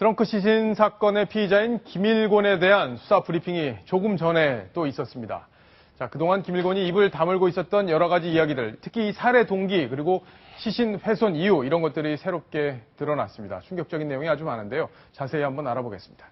트렁크 시신 사건의 피의자인 김일곤에 대한 수사 브리핑이 조금 전에 또 있었습니다. 자, 그동안 김일곤이 입을 다물고 있었던 여러 가지 이야기들, 특히 이 살해 동기, 그리고 시신 훼손 이유, 이런 것들이 새롭게 드러났습니다. 충격적인 내용이 아주 많은데요. 자세히 한번 알아보겠습니다.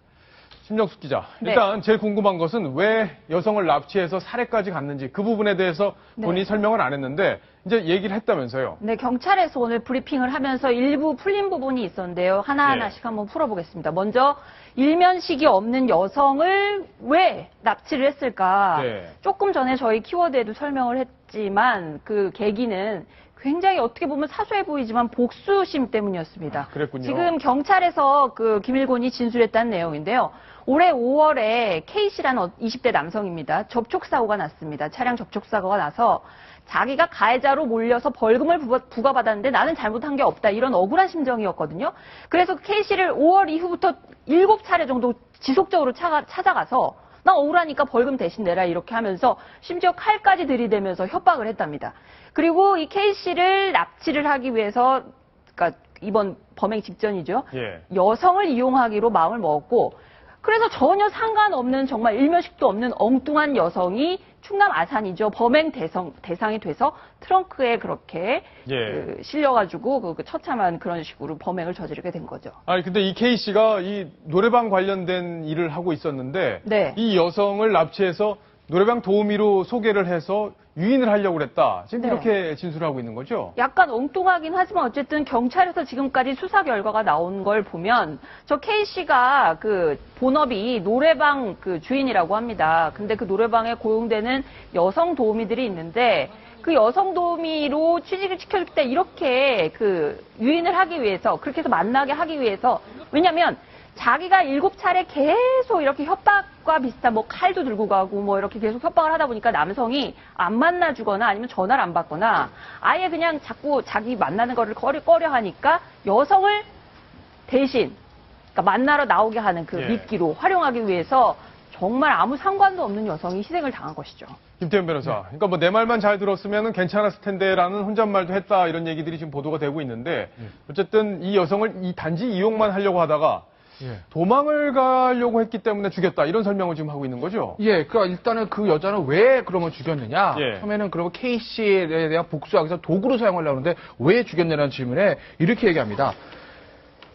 심정숙 기자, 네. 일단 제일 궁금한 것은 왜 여성을 납치해서 살해까지 갔는지 그 부분에 대해서 본인이 네. 설명을 안 했는데 이제 얘기를 했다면서요. 네, 경찰에서 오늘 브리핑을 하면서 일부 풀린 부분이 있었는데요. 하나하나씩 예. 한번 풀어보겠습니다. 먼저 일면식이 없는 여성을 왜 납치를 했을까? 네. 조금 전에 저희 키워드에도 설명을 했지만 그 계기는 굉장히 어떻게 보면 사소해 보이지만 복수심 때문이었습니다. 아, 그랬군요. 지금 경찰에서 그 김일곤이 진술했다는 내용인데요. 올해 5월에 K씨라는 20대 남성입니다. 접촉사고가 났습니다. 차량 접촉사고가 나서 자기가 가해자로 몰려서 벌금을 부과- 부과받았는데 나는 잘못한 게 없다. 이런 억울한 심정이었거든요. 그래서 K씨를 5월 이후부터 7차례 정도 지속적으로 찾아가서 나 억울하니까 벌금 대신 내라 이렇게 하면서 심지어 칼까지 들이대면서 협박을 했답니다. 그리고 이 K씨를 납치를 하기 위해서 그러니까 이번 범행 직전이죠. 예. 여성을 이용하기로 마음을 먹었고 그래서 전혀 상관없는 정말 일면식도 없는 엉뚱한 여성이 충남 아산이죠 범행 대상, 대상이 돼서 트렁크에 그렇게 예. 그 실려가지고 그- 그 처참한 그런 식으로 범행을 저지르게 된 거죠. 아니 근데 이 K 씨가 이 노래방 관련된 일을 하고 있었는데 네. 이 여성을 납치해서 노래방 도우미로 소개를 해서 유인을 하려고 그랬다. 지금 네. 이렇게 진술하고 있는 거죠? 약간 엉뚱하긴 하지만 어쨌든 경찰에서 지금까지 수사 결과가 나온 걸 보면 저 K 씨가 그 본업이 노래방 그 주인이라고 합니다. 근데 그 노래방에 고용되는 여성 도우미들이 있는데 그 여성 도우미로 취직을 시켜줄 때 이렇게 그 유인을 하기 위해서 그렇게 해서 만나게 하기 위해서 왜냐면 자기가 일곱 차례 계속 이렇게 협박과 비슷한 뭐 칼도 들고 가고 뭐 이렇게 계속 협박을 하다 보니까 남성이 안 만나주거나 아니면 전화를 안 받거나 아예 그냥 자꾸 자기 만나는 거를 꺼려, 꺼려 하니까 여성을 대신 그러니까 만나러 나오게 하는 그 예. 미끼로 활용하기 위해서 정말 아무 상관도 없는 여성이 희생을 당한 것이죠. 김태현 변호사. 그러니까 뭐 내 말만 잘 들었으면 괜찮았을 텐데라는 혼잣말도 했다 이런 얘기들이 지금 보도가 되고 있는데 어쨌든 이 여성을 이 단지 이용만 하려고 하다가 예. 도망을 가려고 했기 때문에 죽였다 이런 설명을 지금 하고 있는 거죠? 예, 그러니까 일단은 그 여자는 왜 그러면 죽였느냐? 예. 처음에는 그러면 K 씨에 대한 복수하기 위해서 도구로 사용하려고 하는데 왜 죽였냐는 질문에 이렇게 얘기합니다.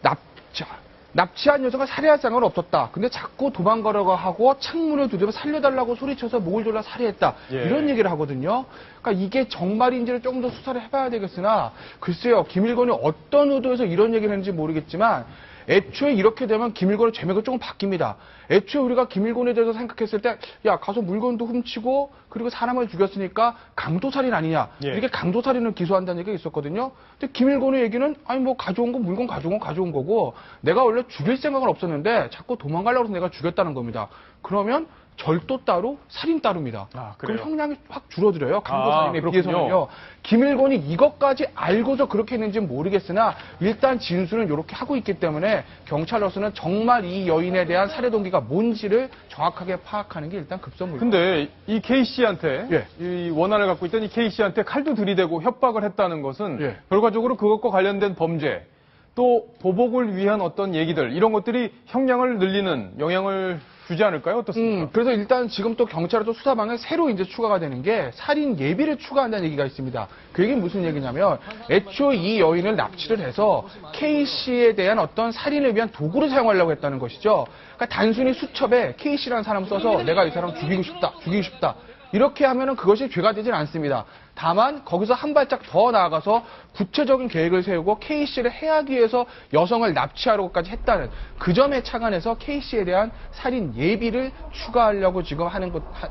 납치, 납치한 여성을 살해할 생각은 없었다. 근데 자꾸 도망가려고 하고 창문을 두드려 살려달라고 소리쳐서 목을 졸라 살해했다. 예. 이런 얘기를 하거든요. 그러니까 이게 정말인지를 조금 더 수사를 해봐야 되겠으나 글쎄요, 김일건이 어떤 의도에서 이런 얘기를 했는지 모르겠지만 애초에 이렇게 되면 김일건의 죄명이 조금 바뀝니다. 애초에 우리가 김일건에 대해서 생각했을 때, 야, 가서 물건도 훔치고, 그리고 사람을 죽였으니까 강도살인 아니냐. 예. 이렇게 강도살인을 기소한다는 얘기가 있었거든요. 근데 김일건의 얘기는, 아니, 뭐, 가져온 건 물건 가져온 건 가져온 거고, 내가 원래 죽일 생각은 없었는데, 자꾸 도망가려고 해서 내가 죽였다는 겁니다. 그러면, 절도 따로, 살인 따로입니다. 아, 그럼? 형량이 확 줄어들어요. 강도살인에 아. 비해서는요. 김일건이 이것까지 알고서 그렇게 했는지는 모르겠으나 일단 진술은 이렇게 하고 있기 때문에 경찰로서는 정말 이 여인에 대한 살해 동기가 뭔지를 정확하게 파악하는 게 일단 급선무입니다. 근데 이 K 씨한테 예. 이 원한을 갖고 있던 이 K 씨한테 칼도 들이대고 협박을 했다는 것은 예. 결과적으로 그것과 관련된 범죄 또 보복을 위한 어떤 얘기들 이런 것들이 형량을 늘리는 영향을 주지 않을까요? 어떻습니까? 음, 그래서 일단 지금 또 경찰에도 수사방에 새로 이제 추가가 되는 게 살인 예비를 추가한다는 얘기가 있습니다. 그 얘기는 무슨 얘기냐면 애초에 이 여인을 납치를 해서 K 씨에 대한 어떤 살인을 위한 도구로 사용하려고 했다는 것이죠. 그러니까 단순히 수첩에 K 씨라는 사람 써서 내가 이 사람 죽이고 싶다, 죽이고 싶다. 이렇게 하면은 그것이 죄가 되진 않습니다. 다만 거기서 한 발짝 더 나아가서 구체적인 계획을 세우고 K 씨를 해하기 위해서 여성을 납치하려고까지 했다는 그 점에 착안해서 K 씨에 대한 살인 예비를 추가하려고 지금 하는 것 하-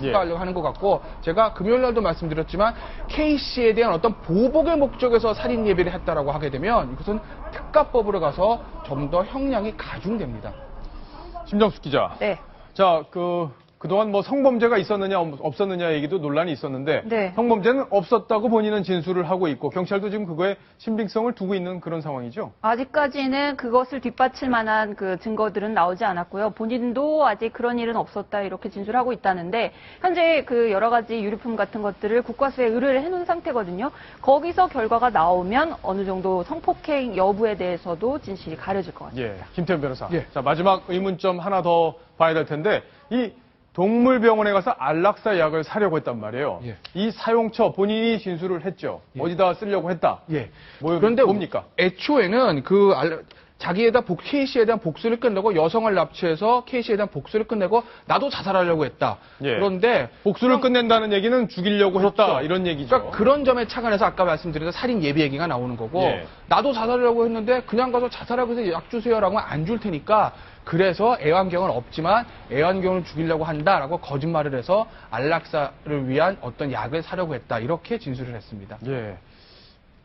예. 추가하려고 하는 것 같고 제가 금요일 날도 말씀드렸지만 K 씨에 대한 어떤 보복의 목적에서 살인 예비를 했다라고 하게 되면 이것은 특가법으로 가서 좀 더 형량이 가중됩니다. 심정숙 기자. 네. 자, 그 그동안 뭐 성범죄가 있었느냐 없- 없었느냐 얘기도 논란이 있었는데 네. 성범죄는 없었다고 본인은 진술을 하고 있고 경찰도 지금 그거에 신빙성을 두고 있는 그런 상황이죠. 아직까지는 그것을 뒷받칠 만한 그 증거들은 나오지 않았고요. 본인도 아직 그런 일은 없었다 이렇게 진술하고 있다는데 현재 그 여러 가지 유류품 같은 것들을 국과수에 의뢰를 해놓은 상태거든요. 거기서 결과가 나오면 어느 정도 성폭행 여부에 대해서도 진실이 가려질 것 같습니다. 예, 김태현 변호사. 예. 자 마지막 의문점 하나 더 봐야 될 텐데 이 동물병원에 가서 안락사 약을 사려고 했단 말이에요. 예. 이 사용처 본인이 진술을 했죠. 어디다 쓰려고 했다. 예. 뭐, 그런데 뭡니까? 애초에는 그 알- 자기에다 복, K씨에 대한 복수를 끝내고 여성을 납치해서 K씨에 대한 복수를 끝내고 나도 자살하려고 했다. 예. 그런데 복수를 끝낸다는 얘기는 죽이려고 했다 그렇죠. 이런 얘기죠. 그러니까 그런 점에 착안해서 아까 말씀드린 살인 예비 얘기가 나오는 거고 예. 나도 자살하려고 했는데 그냥 가서 자살하고 해서 약 주세요라고 하면 안 줄 테니까 그래서 애완경은 없지만 애완경을 죽이려고 한다라고 거짓말을 해서 안락사를 위한 어떤 약을 사려고 했다 이렇게 진술을 했습니다. 예.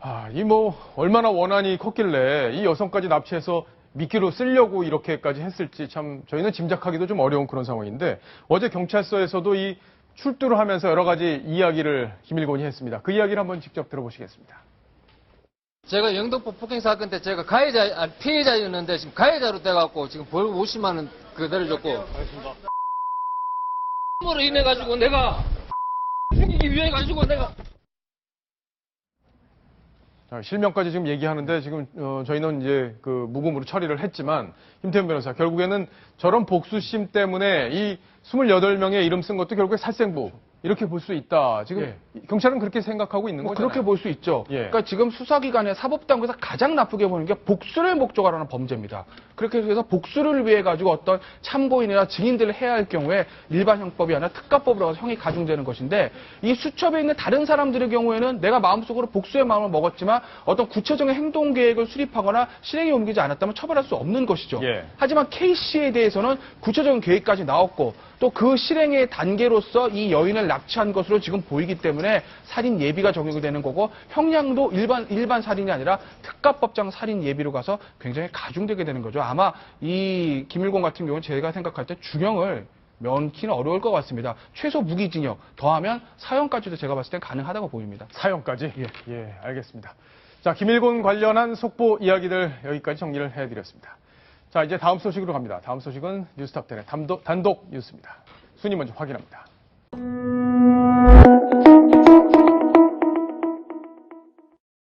아, 이 뭐 얼마나 원한이 컸길래 이 여성까지 납치해서 미끼로 쓰려고 이렇게까지 했을지 참 저희는 짐작하기도 좀 어려운 그런 상황인데 어제 경찰서에서도 이 출두를 하면서 여러 가지 이야기를 김일곤이 했습니다. 그 이야기를 한번 직접 들어보시겠습니다. 제가 영등포 폭행 사건 때 제가 가해자, 아니, 피해자였는데 지금 가해자로 돼갖고 지금 벌 50만 원그 내려줬고. 으로 인해 가지고 내가 죽이기 위해 가지고 내가 자, 실명까지 지금 얘기하는데 지금 어, 저희는 이제 그 무금으로 처리를 했지만 김태현 변호사 결국에는 저런 복수심 때문에 이 28명의 이름 쓴 것도 결국에 살생부 이렇게 볼 수 있다. 지금 예. 경찰은 그렇게 생각하고 있는 뭐 거죠. 그렇게 볼 수 있죠. 예. 그러니까 지금 수사기관의 사법당국에서 가장 나쁘게 보는 게 복수를 목적으로 하는 범죄입니다. 그렇게 해서 복수를 위해 가지고 어떤 참고인이나 증인들을 해야 할 경우에 일반 형법이 아니라 특가법으로 가서 형이 가중되는 것인데 이 수첩에 있는 다른 사람들의 경우에는 내가 마음속으로 복수의 마음을 먹었지만 어떤 구체적인 행동 계획을 수립하거나 실행에 옮기지 않았다면 처벌할 수 없는 것이죠. 예. 하지만 K 씨에 대해서는 구체적인 계획까지 나왔고 또 그 실행의 단계로서 이 여인을 납치한 것으로 지금 보이기 때문에 살인 예비가 적용이 되는 거고 형량도 일반 일반 살인이 아니라 특가법상 살인 예비로 가서 굉장히 가중되게 되는 거죠. 아마 이 김일곤 같은 경우는 제가 생각할 때 중형을 면키는 어려울 것 같습니다. 최소 무기징역 더하면 사형까지도 제가 봤을 땐 가능하다고 보입니다. 사형까지? 예. 예, 알겠습니다. 자, 김일곤 관련한 속보 이야기들 여기까지 정리를 해드렸습니다. 자, 이제 다음 소식으로 갑니다. 다음 소식은 뉴스탑 10의 단독, 단독 뉴스입니다. 순위 먼저 확인합니다. thank you.